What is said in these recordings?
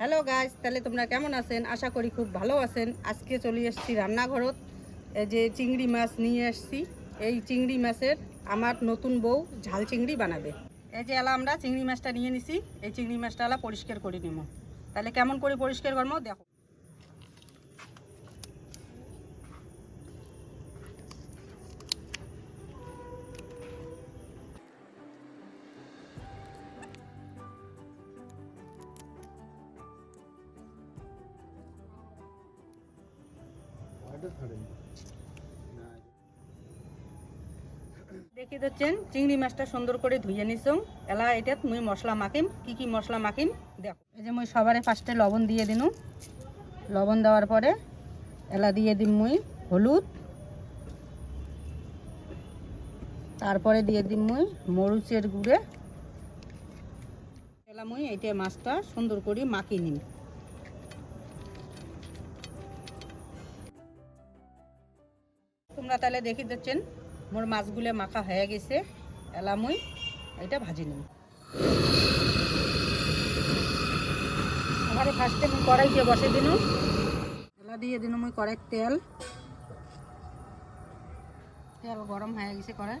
Hello guys, তাহলে তোমরা কেমন আছেন? আশা করি খুব ভালো আছেন। আজকে চলে এসেছি রান্নাঘরত। এই যে চিংড়ি মাছ নিয়ে এসেছি। এই চিংড়ি মাছের আমার নতুন বউ ঝাল চিংড়ি বানাবে। এই যে এলা আমরা চিংড়ি মাছটা নিয়ে নিছি। এই চিংড়ি মাছটা এলা পরিষ্কার করে নিব। তাহলে কেমন করে পরিষ্কার করব? দেখো। দেখে দিচ্ছেন, চিংড়ি মাছটা সুন্দর করে ধুয়ে নিছং এলা এটাত মুই মশলা মাখিম। কি কি মশলা মাখিম? দেখো। এই যে মুই সবারে ফার্স্টে লবণ দিয়ে দিনু। লবণ দেওয়ার পরে এলা দিয়ে দিম মুই হলুদ। তারপরে দিয়ে দিম মুই মরিচের গুঁড়ে। এলা মুই এইটা মাছটা সুন্দর করে মাখি নিম। তোমরা তাহলে দেখি দিচ্ছেন মোর মাছগুলো মাখা হয়ে গেছে এলা মুই এটা ভাজি নিই আমার ফার্স্টে আমি কড়াই দিয়ে বসে দিন। এলা দিয়ে দিন মুই কড়াই তেল। তেল গরম হয়ে গেছে কড়াই।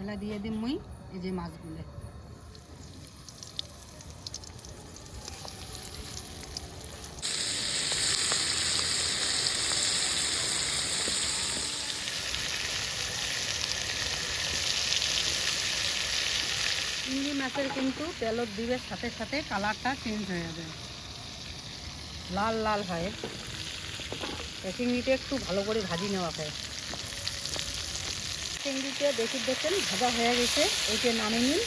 এলা দিয়ে দিম মুই এই যে মাছগুলো চিংড়ি মাছের কিন্তু তেলত দিবের সাথে সাথে কালারটা চেঞ্জ হয়ে যাবে। লাল লাল হয়। চিংড়িটা একটু ভালো করে ভাজি নেওয়া হয়। চিংড়িটা দেখি দেখছেন ভাজা হয়ে গেছে। এইটা নামিয়ে নিন।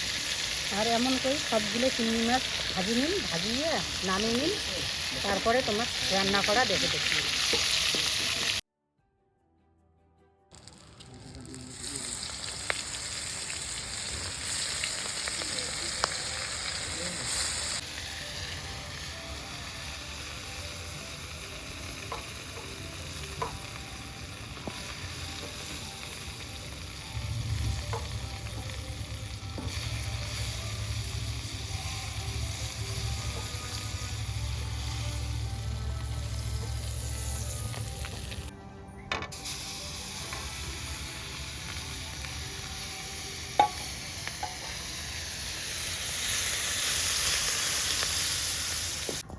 আর এমন করে সবগুলো চিংড়ি মাছ ভাজি নিন, ভাজিয়ে নামিয়ে নিন। তারপরে তোমার রান্না করা দেখে দেখি।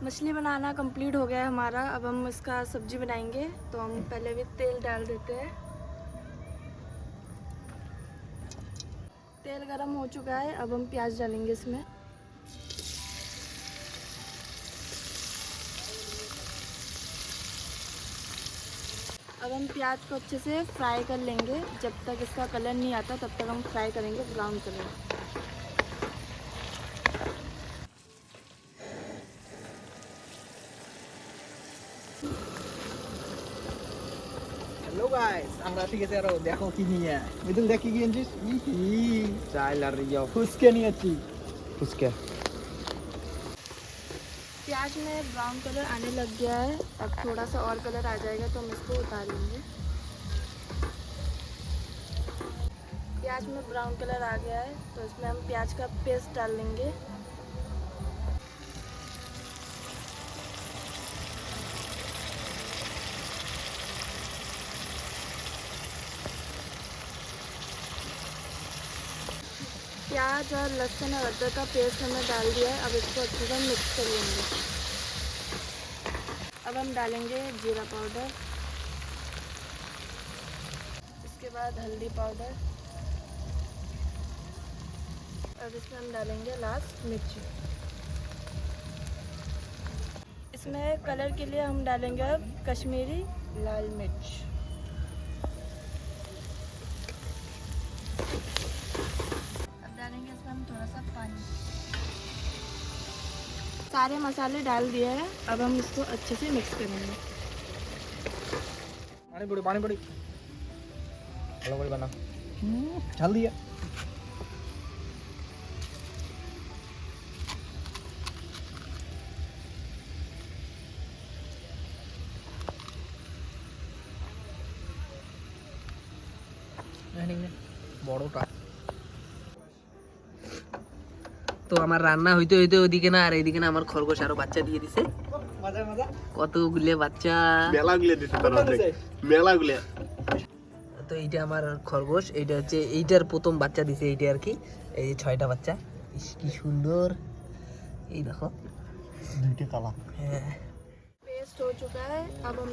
मछली बनाना कंप्लीट हो गया है हमारा। अब हम इसका सब्ज़ी बनाएँगे। तो हम पहले भी तेल डाल देते हैं। तेल गरम हो चुका है। अब हम प्याज डालेंगे इसमें। अब हम प्याज को अच्छे से फ्राई कर लेंगे। जब तक इसका कलर नहीं आता, तब तक हम फ्राई करेंगे ब्राउन कलर গাইস আমরা ঠিক আছে আরো দেখো কি নিয়ে মিদুল দেখ কি কিনছিস ইহি চাইল আর ইয়া ফুসকে নিয়েছি ফুসকে प्याज में ब्राउन कलर आने लग गया है अब थोड़ा सा और कलर आ जाएगा तो हम इसको उतार लेंगे प्याज में ब्राउन कलर आ गया है तो इसमें हम प्याज का पेस्ट डाल लेंगे प्याज और लहसुन और अदरक का पेस्ट हमने डाल दिया है। अब इसको अच्छे से मिक्स कर लेंगे। अब हम डालेंगे जीरा पाउडर। इसके बाद हल्दी पाउडर। अब इसमें हम डालेंगे लास्ट मिर्ची। इसमें कलर के लिए हम डालेंगे अब कश्मीरी लाल मिर्च। सारे मसाले डाल दिए हैं अब हम इसको अच्छे से मिक्स करेंगे পানি পড়ি পানি পড়ি ভালো করে বানা ঝাল দিয়ে বড়টা তো আমার রান্না হইতে হইতে ওইদিকে না আর এইদিকে না আমার খরগোশ আরও বাচ্চা দিয়ে দিছে। কতগুলো বাচ্চা। মেলাগুলো দিছে মেলাগুলো। তো এইটা আমার খরগোশ এইটা হচ্ছে এইটার প্রথম বাচ্চা দিছে এইটা আর কি। এই ছয়টা বাচ্চা। কি সুন্দর। এই দেখো। দুইটা কালা। হ্যাঁ। পেস্ট হো চুকা হ্যাঁ আব হম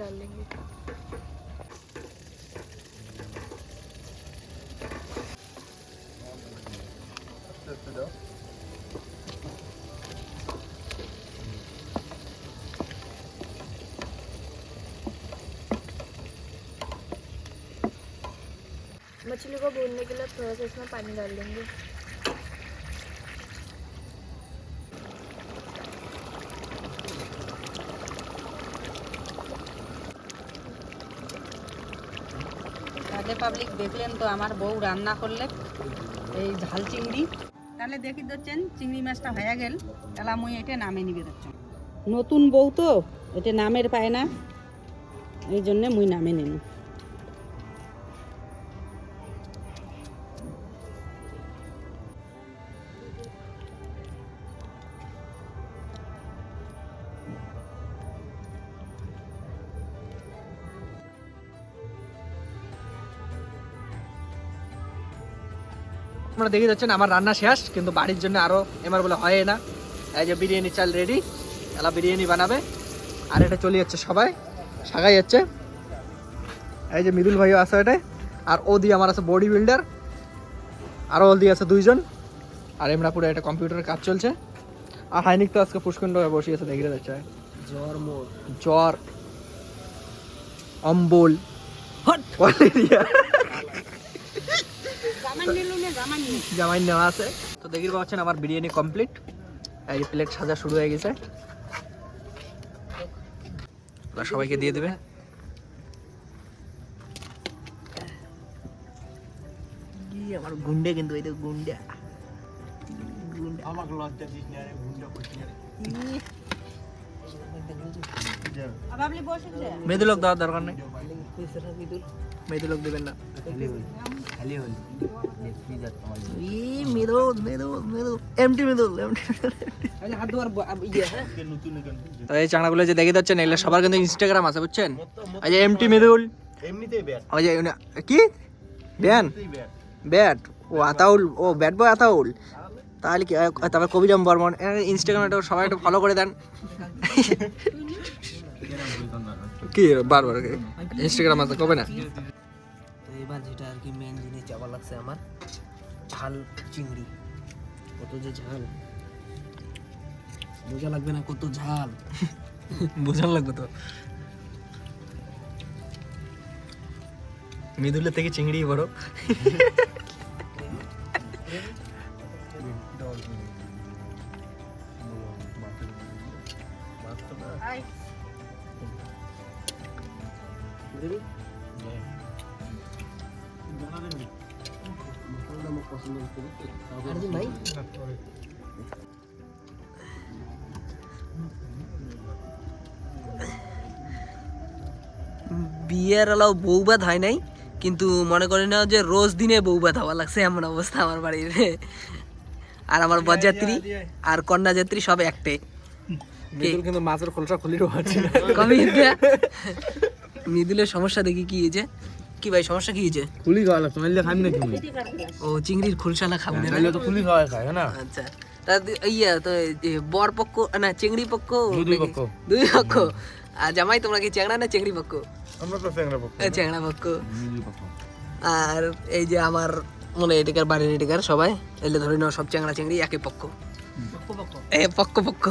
ডাল দেঙ্গে मछली को भूनने के लिए थोड़ा सा इसमें पानी डाल देंगे রাধে পাবলিক দেখলেন তো আমার বউ রান্না করলে এই ঝাল চিংড়ি তাহলে দেখি দিচ্ছেন চিংড়ি মাছটা হয়ে গেল তাহলে মুই এটা নামে নিবে দিচ্ছেন নতুন বউ তো এটা নামের পায় না এই জন্যে মুই নামে নিন আপনারা দেখে যাচ্ছেন আমার রান্না শেষ কিন্তু বাড়ির জন্য আরও এবার বলে হয় না। এই যে বিরিয়ানি চাল রেডি এলা বিরিয়ানি বানাবে। আর এটা চলে যাচ্ছে সবাই সাগাই যাচ্ছে। এই যে মৃদুল ভাইও আছে এটা আর ও দিয়ে আমার আছে বডি বিল্ডার আরও ওল দিয়ে আছে দুইজন। আর এমরা পুরো একটা কম্পিউটারের কাজ চলছে। আর হাইনিক তো আজকে পুষ্কণ্ড হয়ে বসে আছে দেখে যাচ্ছে। জ্বর জ্বর অম্বল। কলেরিয়া জামাই নেওয়া আছে। তো দেখি পাচ্ছেন আমার বিরিয়ানি কমপ্লিট এই প্লেট সাজা শুরু হয়ে গেছে। সবাইকে দিয়ে দেবে। আমার গুন্ডে কিন্তু এই তো গুন্ডা। আমাকে লজ্জা দিস না রে ভুন্ডা করছিস না রে। মৃদুলোক দেওয়ার দরকার নেই। মৃদুলোক দেবেন না। তো এই চাংড়াগুলো যে দেখে যাচ্ছেন এগুলো সবার কিন্তু ইনস্টাগ্রাম আছে বুঝছেন? এমটি মৃদুল কি? ব্যান ব্যাট ও আতাউল ও ব্যাট বয় আতাউল। তাহলে কি তারপর কবিরাম বর্মন ইনস্টাগ্রামে সবাই একটু ফলো করে দেন। কি বারবার ইনস্টাগ্রাম আছে কবে না? এবার যেটা আর কি মেন জিনিস যাওয়া লাগছে আমার ঝাল চিংড়ি। কত যে ঝাল। বোঝা লাগবে না কত ঝাল। বোঝান লাগবে তো। মৃদুলের থেকে চিংড়ি বড়। ভাই? বিয়ের আলাও বউ বাদ হয় নাই কিন্তু মনে করি না যে রোজ দিনে বউ বাদ হওয়া লাগছে এমন অবস্থা আমার বাড়ির। আর আমার বরযাত্রী আর কন্যা যাত্রী সব একটাই। কিন্তু মাছের খোলসা খুলিরও আছে কবি মৃদুলের সমস্যা দেখি কি হয়েছে কি ভাই সমস্যা কি হয়েছে? খুলি খাওয়া নাহলে খাবি না তুমি ও চিংড়ির খুলসালা খাব। না নাহলে তো খুলি খাওয়া খায় না? আচ্ছা। তা ইয়া তো বর পক্ষ না চিংড়ি পক্ষ? দুই দুই নাকি- পক্ষ। দুই পক্ষ? আর জামাই তোমরা কি চ্যাংড়া না চিংড়ি পক্ষ? আমরা তো স্যাংরা পক্ষ চ্যাংড়া পক্ষ। আর এই যে আমার মনে এটাকার বাড়ির এটাকার সবাই এলে ধরে নাও সব চ্যাংড়া চিংড়ি একই পক্ষ। এ পক্ষ পক্ষ।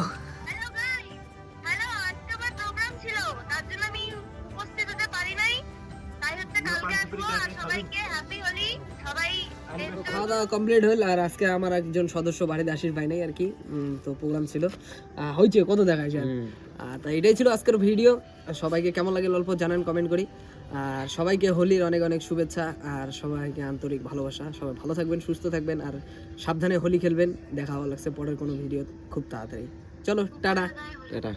খাওয়া দাওয়া কমপ্লিট হল আর আজকে আমার একজন সদস্য বাড়িতে আসিস পাই নাই আর কি তো প্রোগ্রাম ছিল। হয়েছে কত দেখাইছে? আর তা এটাই ছিল আজকের ভিডিও সবাইকে কেমন লাগে অল্প জানান কমেন্ট করি। আর সবাইকে হোলির অনেক অনেক শুভেচ্ছা আর সবাইকে আন্তরিক ভালোবাসা। সবাই ভালো থাকবেন সুস্থ থাকবেন আর সাবধানে হোলি খেলবেন। দেখা হওয়া লাগছে পরের কোনো ভিডিও খুব তাড়াতাড়ি। চলো টাটা। এটা